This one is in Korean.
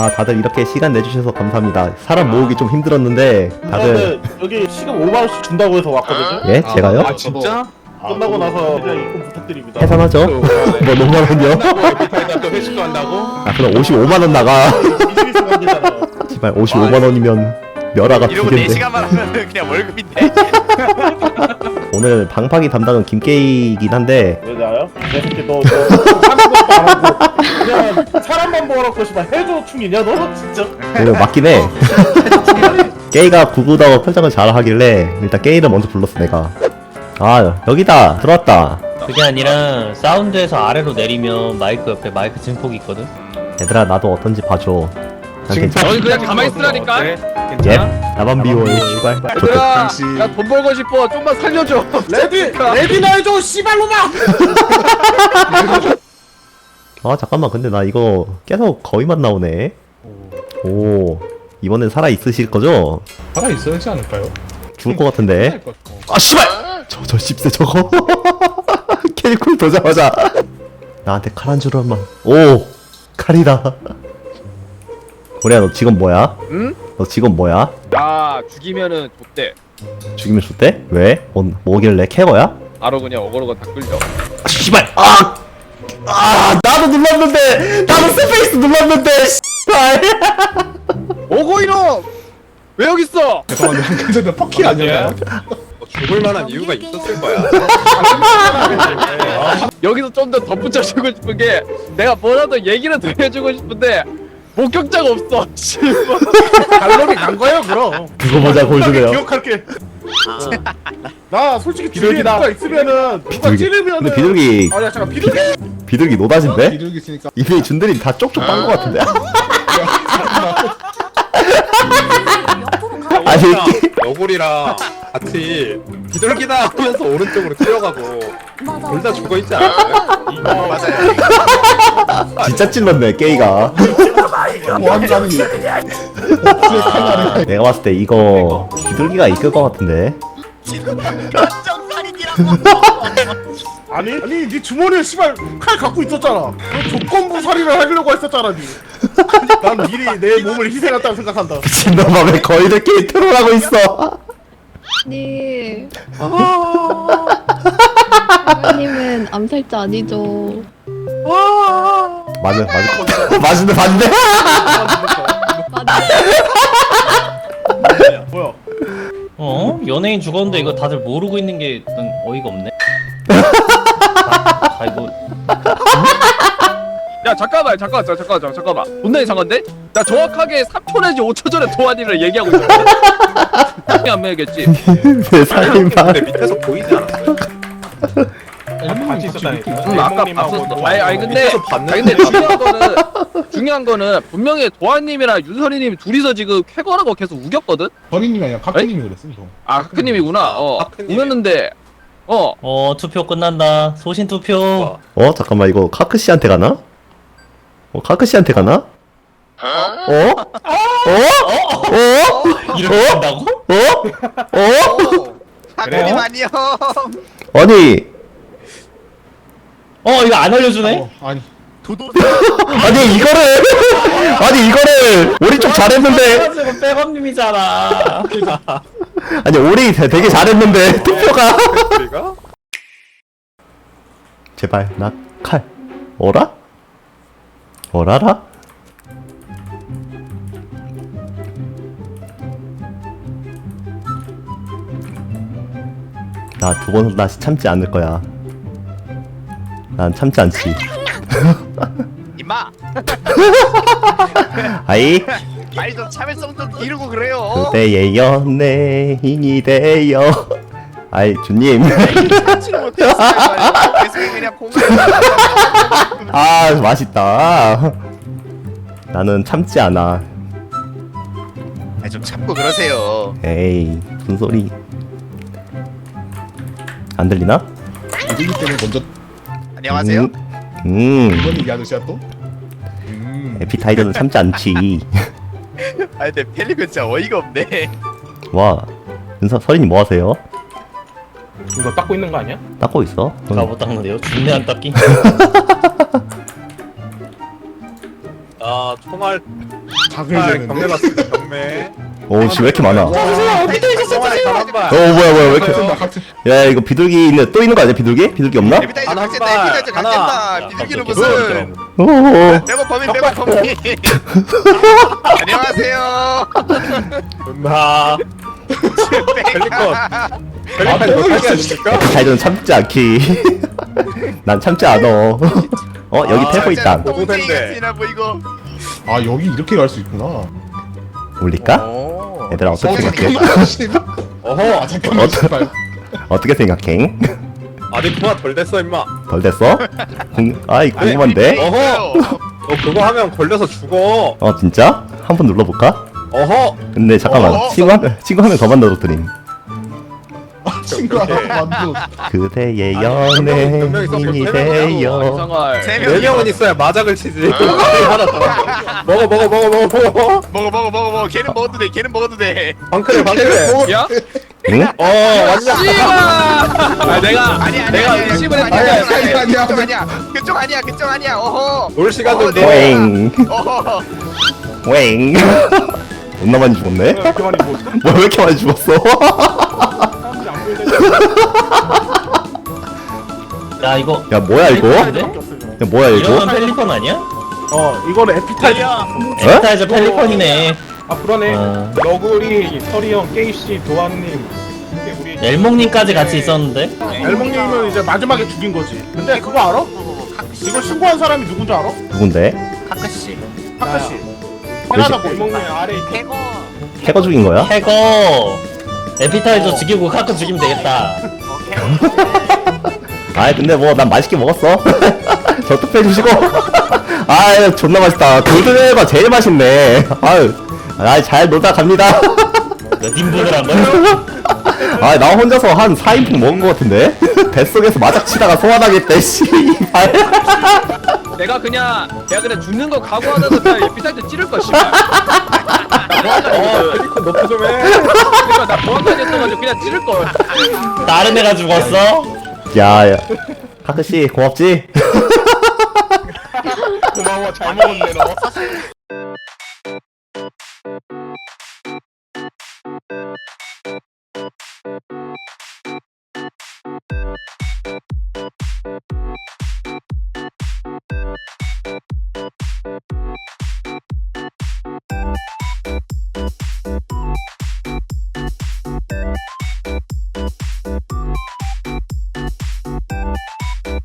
아 다들 이렇게 시간 내주셔서 감사합니다 사람 모으기 좀 힘들었는데 다들 근데 여기 시급 5만 원씩 준다고 해서 왔거든요. 예? 제가요? 아 진짜? 끝나고 나서 그냥 입금 부탁드립니다. 해산하죠? 또, 뭐 너무 많은요? 끝나고 에피타이저 또 회식도 한다고? 아 그럼 55만 원 나가 이주일 시간이잖아요. 제발 55만 원이면 멸화가 두 이러고 개인데 4시간만 하면 그냥 월급인데 오늘 방파기 담당은 김게이긴 한데 왜 나요? 내 새끼 너, 너 하고 그냥 사람만 모아놓고 씨발 해줘 충이냐 너 진짜? 오늘 맞긴 해. 게이가 구구다고 편성을 잘 하길래 일단 게이를 먼저 불렀어 내가. 아 여기다. 들어왔다. 그게 아니라 사운드에서 아래로 내리면 마이크 옆에 마이크 증폭이 있거든. 얘들아 나도 어떤지 봐줘. 난 괜찮아. 너희 그냥 가만히 있으라니까. 예? 나만 비워 씨발. 얘들아, 나 돈 벌고 싶어. 좀만 살려줘. 레디 레디나 해줘 씨발로마. 아 잠깐만 근데 나 이거 계속 거의만 나오네 오 이번엔 살아있으실 거죠? 살아 있어야 하지 않을까요? 죽을 것 같은데. 아 씨발 저저 씹새 저거 캘쿨 도자마자 나한테 칼 한 줄만 오 칼이다 고래야 너 직업 뭐야? 응? 너 직업 뭐야? 나 죽이면은 좋대. 죽이면 좋대? 왜? 뭐, 뭐길래 캐거야? 바로 그냥 어거로가 다 끌려. 아 씨발 아! 아 나도 눌렀는데 나도 스페이스 눌렀는데 씨발 오고 이놈! 왜 여기 있어? 죄송한데 근데 퍼키 아니었나요? 죽을 만한 이유가 있었을 거야 여기서 좀 더 덧붙여주고 싶은 게 내가 뭐라도 얘기를 더 해주고 싶은데 목격자가 없어. 달러리 간 거예요 그럼. 두고 보자 골드네요 기억할게. 나 솔직히 비둘기다. 누가 있으면은 누가 비둘기. 찌르면은 근데 비둘기 아니야 잠깐 비둘기 비둘기 노다진데? 비둘기 있으니까. 이미 준들이 다 쪽쪽 빤거 같은데? 아니 너구리랑 같이 비둘기다 하면서 오른쪽으로 뛰어가고 둘다 죽어 있지 않았어요? 맞아요. 진짜 찔렀네 게이가. 뭐 한다는 게 내가 봤을 때 이거 비둘기가 이끌 것 같은데 아니 아니 네 주머니에 씨발 칼 갖고 있었잖아. 너 조건부 살인을 하려고 했었잖아 니. 난 미리 내 몸을 희생했다고 생각한다. 미친놈아 왜 거의들 게임 트롤하고 있어 네. 님은 암살자 아니죠? 맞네 맞네 맞는데 맞네 맞아요. 뭐야? 어? 연예인 죽었는데 이거 다들 모르고 있는 게난 어이가 없네. 야 잠깐만 잠깐만 잠깐만 잠깐만 잠깐만. 존나 이상한데? 나 정확하게 3초 내지 5초 전에 도안이를 얘기하고 있었는데. 안 매겠지. 왜 살인마 근데 밑에서 보이지 않았어요? 같이 있었다니까 응 아까 봤었어. 아니 아니 근데 밑에서 봤는데 아니 근데 중요한 거는 중요한 거는 분명히 도안님이랑 윤설이님 둘이서 지금 쾌거라고 계속 우겼거든. 버니님이 아니라 카크님이 그랬어 저아 하크님이구나. 어 하크님이. 우겼는데 어 어 투표 끝난다. 소신 투표. 어 잠깐만 이거 카크 씨한테 가나? 어 카크 씨한테 가나? 어? 어? 어? 이렇게 한다고? 어? 어? 하크님 아니요 아니 어 이거 안 알려주네? 어, 아니 아니 이거를 아니 이거를 우리 좀 잘했는데 지금 백업님이잖아. 아니 우리 되- 되게 잘했는데 투표가 우리가? 제발 나 칼 어라? 어라라? 나 두 번 다시 참지 않을 거야. 난 참지 않지. 임마! 아이. 말좀 참을성 좀 기르고 그래요. 그대의 연예인이 되어 아이 주님. 참지를 못했어요 계속 그냥 공을 아 맛있다. 나는 참지 않아. 아, 좀 참고 그러세요. 에이 무슨 소리. 안 들리나? 비둘기 때문에 먼저 안녕하세요. 음, 음. 이번 얘기하듯이야 또? 음. 에피타이저는 참지 않지. 아 근데 펠리콘 진짜 어이가 없네. 와 윤서 서린이 뭐 하세요? 이거 닦고 있는 거 아니야? 닦고 있어? 나 못 닦는데요? 준내 안 닦기? 아 총알 아, 되는데. 경매 봤습니다 경매 오씨 왜 이렇게 많아 어 동아리 뭐야 가란발 뭐야 왜 이렇게. 야 이거 비둘기 있네 또 있는 거 아니야 비둘기? 비둘기 없나? 에비타이저 하나 각진다. 에비타이저 하나. 각진다 야, 비둘기는. 무슨 오오 매번 범인 매번 범인 안녕하세요 존나 펠리콘 펠리콘 못하게 아닙니까? 에피타이저는 참지 않기 난 참지 않어 어 여기 아, 태고 있다 이거 아 여기 이렇게 갈 수 있구나. 올릴까? 오. 얘들아 어떻게 생각해? 잠깐만 씨발. 어허 아 잠깐만 어떡- 씨발. 어떻게 생각해? 아직 그만 덜 됐어 임마 덜 됐어? 궁... 아이 궁금한데? 어허 너 그거 하면 걸려서 죽어 어 진짜? 한번 눌러볼까? 어허 근데 잠깐만 어? 친구 한, 친구 한 명 더 만들어 드림 친구 하나 네. 만두. 그대의 연애인이 이 되요 4명은 있어야 마작을 치지. 그 먹어 먹어 먹어 먹어 먹어. 먹어 먹어 먹어 먹어 걔는 먹어도 돼 걔는 먹어도 돼 방크래 방크래. 야? 응? 어 완전. 씨발! 아, 내가 아니 아니 내가 아니, 의심을 했는데 아니, 아니, 아니, 그쪽 아니야 그쪽 아니야 그쪽 아니야 어허 놀 시간 좀 내. 네. 웽 어허 존나 많이 죽었네? 네, 뭐, 왜 이렇게 많이 죽었어? 야 이거 야 뭐야 이거? 야 펠리콘인데? 뭐야 이거? 이러면 펠리콘 아니야? 어 이거는 에피타이저 에타이저 펠리콘이네 아 그러네 어. 너구리, 서리형, 게이씨, 도안님 이게 우리 엘몽님까지 같이 있었는데 엘몽님은 이제 마지막에 죽인 거지 근데 그거 알아? 이거 신고한 사람이 누군지 알아? 누군데? 카카시 캐나다 보이 일목님 아래 있 해거 해거 죽인 거야? 해거 에피타이저 죽이고 카크 죽이면 되겠다. 아이 근데 뭐 난 맛있게 먹었어. 저 투표해 주시고. 아유 존나 맛있다. 골드웨어가 제일 맛있네. 아유 아이 잘 놀다 갑니다. 몇 인분을 한 거야? 아 나 혼자서 한 4인분 먹은 거 같은데? 뱃속에서 마작치다가 소환하겠대 씨발. 내가 그냥 내가 그냥 죽는 거 각오하다가 그냥 에피타이저 찌를 거 씨발 어 펠리콘 높이 좀해 그러니까 나 보안까지 했어가지고 그냥 찌를 걸 다른 애가 죽었어? 야야 카크씨 고맙지? 고마워 잘 먹었네 너